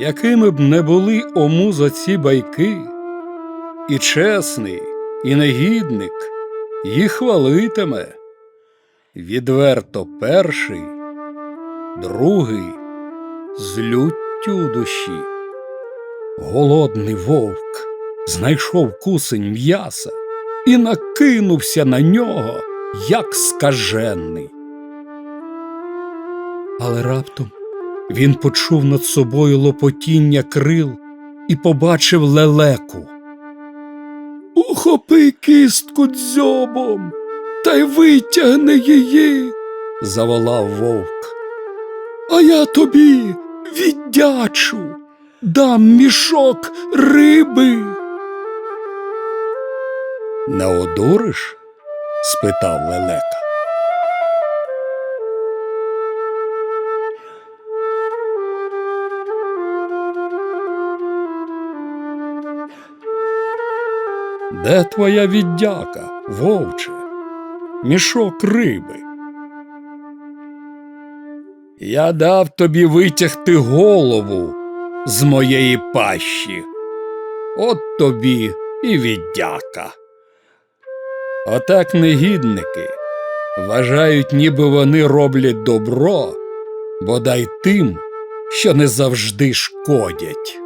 Якими б не були ому за ці байки, і чесний, і негідник їх хвалитиме. Відверто перший, другий з люттю душі. Голодний вовк знайшов кусень м'яса і накинувся на нього, як скажений. Але раптом він почув над собою лопотіння крил і побачив лелеку. Ухопи кістку дзьобом та й витягни її, заволав вовк. А я тобі віддячу, дам мішок риби. Не одуриш? спитав лелека. Де твоя віддяка, вовче? Мішок риби. Я дав тобі витягти голову з моєї пащі. От тобі і віддяка. Отак негідники вважають, ніби вони роблять добро, бодай тим, що не завжди шкодять.